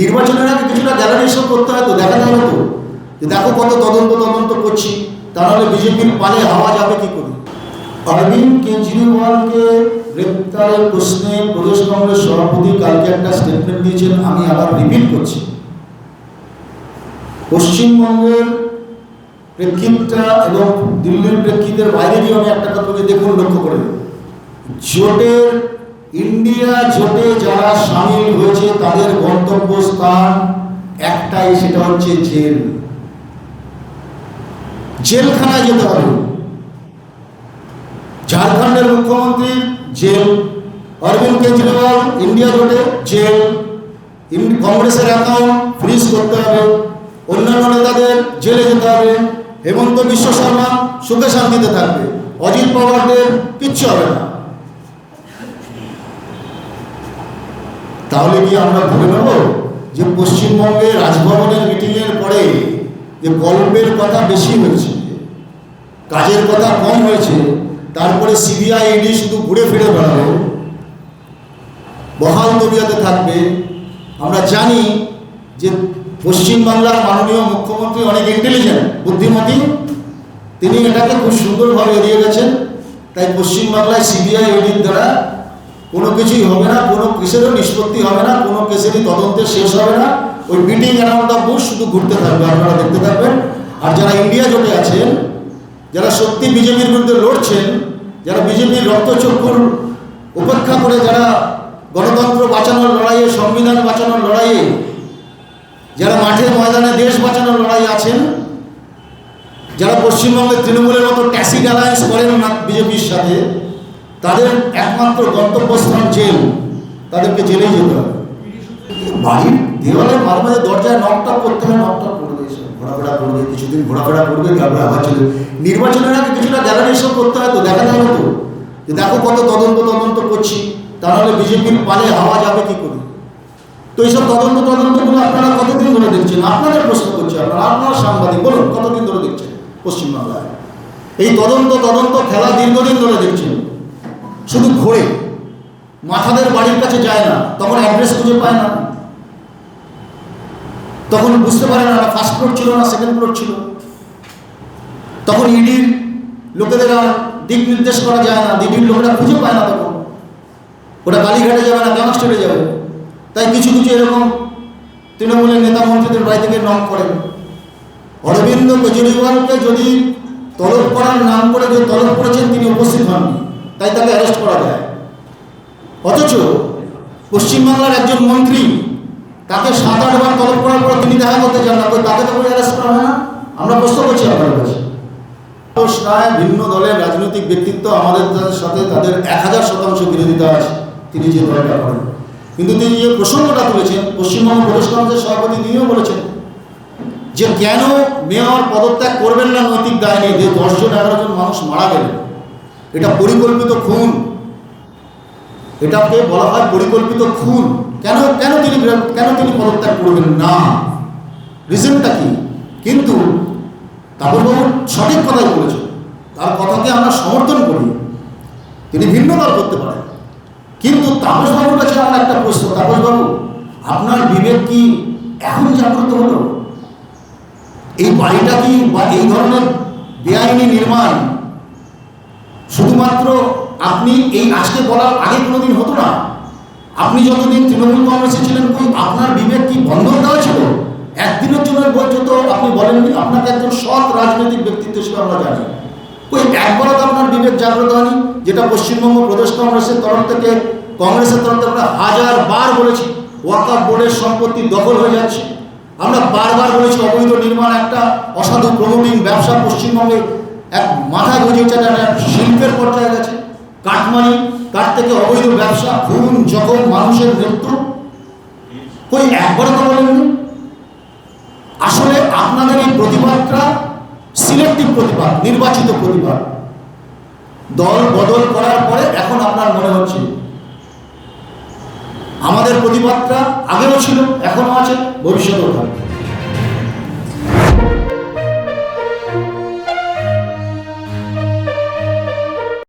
নির্বাচনের আগে কিছুটা গ্যালারি শো করতে হয় তো দেখাতে হবে তো। যে দেখো কত তদন্ত তদন্ত করছি, তাহলে বিজেপির পালে হাওয়া যাবে কি করে? অরবিন্দ কেজরিওয়ালকে গ্রেপ্তারের প্রশ্নে প্রদেশ কংগ্রেস সভাপতি কালকে একটা স্টেটমেন্ট দিয়েছেন, আমি আবার রিপিট করছি। পশ্চিমবঙ্গের প্রেক্ষিতটা এবং দিল্লির প্রেক্ষিতের বাইরে গিয়ে আমি একটা কথাকে দেখুন লক্ষ্য করে। জোটের ইন্ডিয়া জোটে যারা সামিল হয়েছে, তাদের গন্তব্যস্থান একটাই, সেটা হচ্ছে জেল। জেলখানায় যেতে হবে। ঝাড়খণ্ডের মুখ্যমন্ত্রী জেল, অরবিন্দ কেজরিওয়াল, ইন্ডিয়া জোটে জেল কংগ্রেসের অ্যাকাউন্ট ফ্রিজ করতে হবে। অন্যান্য নেতাদের জেলে যেতে হবে। হেমন্ত বিশ্ব শর্মা সুখে শান্তিতে থাকবে। অজিত পাওয়ারদের কিচ্ছু হবে না। তাহলে কি আমরা ধরে নেব যে পশ্চিমবঙ্গে রাজভবনের মিটিংয়ের পরে যে গল্পের কথা বেশি হয়েছে, কাজের কথা কম হয়েছে, তারপরে সিবিআই ইডি শুধু ঘুরে ফিরে বেড়ালো, বহাল তবিয়াতে থাকবে। আমরা জানি যে পশ্চিমবাংলার মাননীয় মুখ্যমন্ত্রী অনেক ইন্টেলিজেন্ট বুদ্ধিমতী। তিনি এটাকে খুব সুন্দরভাবে এড়িয়ে গেছেন। তাই পশ্চিমবাংলায় সিবিআই ইডির দ্বারা কোনো কিছুই হবে না, কোনো কেসেরও নিষ্পত্তি হবে না, কোনো কেসেরই তদন্তের শেষ হবে না। ওই বিটিং অ্যারাউন্ড দ্য বুশ শুধু ঘুরতে থাকবে, আপনারা দেখতে থাকবেন। আর যারা ইন্ডিয়া জোটে আছেন, যারা সত্যি বিজেপির বিরুদ্ধে লড়ছেন, যারা বিজেপির রক্তচক্ষুর উপেক্ষা করে যারা গণতন্ত্র বাঁচানোর লড়াইয়ে, সংবিধান বাঁচানোর লড়াইয়ে, যারা মাঠে ময়দানে দেশ বাঁচানোর লড়াই আছেন, যারা পশ্চিমবঙ্গের তৃণমূলের মতো ট্যাসিড অ্যালায়েন্স করেন না বিজেপির সাথে তাদের একমাত্র গন্তব্যস্থান জেল। তাদেরকে জেলেই যেতে হবে। বাড়ির দেওয়ালে মাঝে দরজায় নকটা করতে হয় নকটা করবে ঘোরাফেরা করবে, কিছুদিন ঘোরাফেরা করবে, তারপরে আবার চলে। নির্বাচনের আগে কিছুটা গ্যালারি শো করতে হয় তো দেখা হবে তো, যে দেখো কত তদন্ত তদন্ত করছি। তাহলে বিজেপির পালে হাওয়া যাবে কি করে? তো এইসব তদন্ত তদন্তগুলো আপনারা কতদিন ধরে দেখছেন? আপনাদের প্রশ্ন করছি আপনারা আপনারা সাংবাদিক, বলুন, কতদিন ধরে দেখছেন পশ্চিমবাংলায়? এই তদন্ত তদন্ত খেলা দীর্ঘদিন ধরে দেখছেন। শুধু ঘোরে। মাথাদের বাড়ির কাছে যায় না, তখন অ্যাড্রেস খুঁজে পায় না। তখন বুঝতে পারে না ফার্স্ট ফ্লোর ছিল না সেকেন্ড ফ্লোর ছিল। তখন ইডির লোকেদের আর দিক নির্দেশ করা যায় না দিদির লোকেরা খুঁজে পায় না তখন। ওটা কালীঘাটে যাবে না কেন স্টেটে যাবে। তাই কিছু কিছু এরকম তৃণমূলের নেতা মন্ত্রীদের বাড়ি থেকে নক করেন। অরবিন্দ কেজরিওয়ালকে যদি তলব করার নাম করে যে তলব করেছেন, তিনি উপস্থিত হননি। তাই তাকে অ্যারেস্ট করা যায়। অথচ পশ্চিমবাংলার একজন মন্ত্রী, তাকে সাত আটবার তলব করার পর তিনি দেখা করতে চান না তাকে তো অ্যারেস্ট করা হয় না? আমরা প্রশ্ন করছি আপনার কাছে। ঘোষ রায় ভিন্ন দলের রাজনৈতিক ব্যক্তিত্ব আমাদের সাথে তাদের এক হাজার শতাংশ বিরোধিতা আছে, তিনি যে দলটা করেন। কিন্তু তিনি যে প্রসঙ্গটা তুলেছেন, পশ্চিমবঙ্গ প্রদেশ কংগ্রেসের সভাপতি তিনিও বলেছেন যে কেন মেয়র পদত্যাগ করবেন না নৈতিক দায় নিয়ে, যে দশজন এগারো জন মানুষ মারা গেলেন? এটা পরিকল্পিত খুন। এটাকে বলা হয় পরিকল্পিত খুন। কেন কেন তিনি কেন তিনি পদত্যাগ করবেন না? রিজনটা কি? কিন্তু তাপসবাবু সঠিক কথাই বলেছেন। তার কথাকে আমরা সমর্থন করি। তিনি ভিন্ন দল করতে পারেন। কিন্তু তাপসবাবুর কাছে আমার একটা প্রশ্ন, তাপসবাবু, আপনার বিবেক কি এখন জাগ্রত হলো? এই বাড়িটা কি বা এই ধরনের বেআইনি নির্মাণ শুধুমাত্র আপনি এই আজকে বলার আগে কোনোদিন হতো না? আপনি যতদিন তৃণমূল কংগ্রেসে ছিলেন, কই আপনার বিবেক কি বন্ধন দেওয়া ছিল? একদিনের জন্য পর্যন্ত আপনি বলেননি, আপনাকে একজন সৎ রাজনৈতিক ব্যক্তিত্ব হিসেবে আমরা জানি। ওই একবারও তো আপনার বিবেক জাগ্রত হয়নি, যেটা পশ্চিমবঙ্গ প্রদেশ কংগ্রেসের তরফ থেকে, কংগ্রেসের তরফ থেকে আমরা হাজার বার বলেছি ওয়াকাফ বোর্ডের সম্পত্তি দখল হয়ে যাচ্ছে। আমরা বারবার বলেছি অবৈধ নির্মাণ একটা অসাধু প্রমোটিং ব্যবসা পশ্চিমবঙ্গে এক মাথা চাটা শিল্পের পর্যায়ে গেছে। কাঠমানি কাঠ থেকে অবৈধ ব্যবসা, খুন, জখম, মানুষের মৃত্যু। কই একবার তো বলেননি? আসলে আপনাদের এই প্রতিবাদটা সিলেক্টিভ প্রতিবাদ, নির্বাচিত প্রতিবাদ। দল বদল করার পরে এখন আপনার মনে হচ্ছে। আমাদের প্রতিবাদটা আগেও ছিল, এখনও আছে, ভবিষ্যতেও থাকবে।